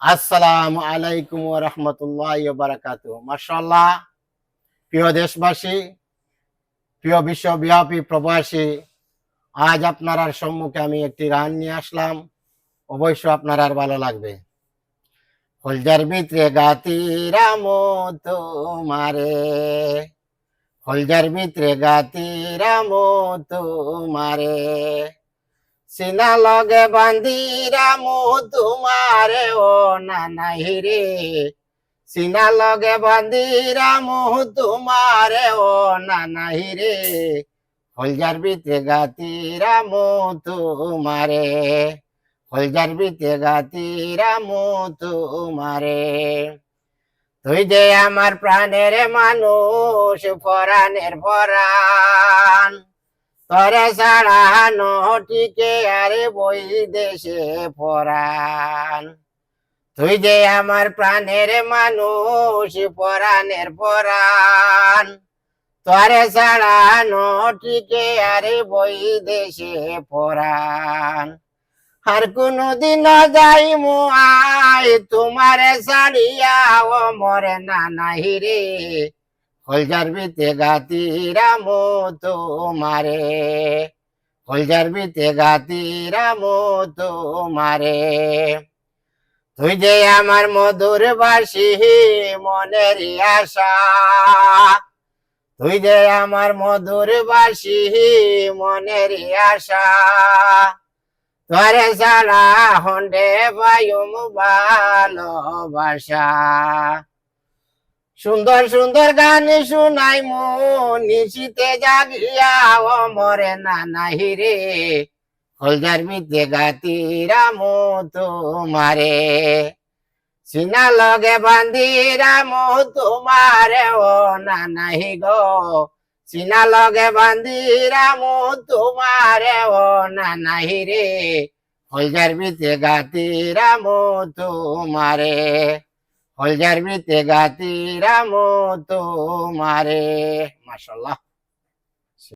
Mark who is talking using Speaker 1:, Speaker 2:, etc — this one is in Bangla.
Speaker 1: আসসালামু আলাইকুম রহমতুল্লাহ মাসাল্লাহ প্রিয় দেশবাসী, প্রিয় বিশ্বব্যাপী প্রবাসী, আজ আপনার সম্মুখে আমি একটি গান নিয়ে আসলাম। অবশ্য আপনার আর ভালো লাগবে। হলজার ভিতরে গাতি তোমারে হলজার ভিতরে গাতি রাম সিনা লগে বান্দিরা মু তোমারে ও নানাই রে। সিনা লগে বান্দিরা মু তোমারে ও নানাই রে। হলজার বিতে গাতিরা মু তোমারে হলজার বিতে গাতিরা মু তোমারে তুই যে আমার প্রাণের মানুষ পরাণের পরাণ তরে ছাড়া নটিকে আরে বই দেশে পরাণ। তুই যে আমার প্রাণের মানুষ, পরাণের পরাণ। তরে ছাড়া নটিকে আরে বই দেশে পরাণ। আর কোনদিন যাই আই তোমার ছাড়িয়া ও মরে না নাহি রে। হলজার বিতে গাতিরা মো তোমারে। হলজার বিতে গাতিরা মো তোমারে। তুই যে আমার মধুর বাসি মনের আশা। তুই যে আমার মধুর বাসি মনের আশা। তোরে সারা হন্ডে বায়ুম ভালোবাসা। সুন্দর সুন্দর গান শুনাই নিশিতে জাগিয়া ও মরে না নাহি রে। হলদার মিতে গাতি রাম তোমারে সিনা লগে বান্ধি রাম তোমারে ও না নাহি গো। সিনা লগে বান্ধি রাম তোমারে ও না নাহি রে। হলদার মিতে গাতি রাম তোমারে হলজার মিতে গাতি রাম তোমারে মাসাল্লাহ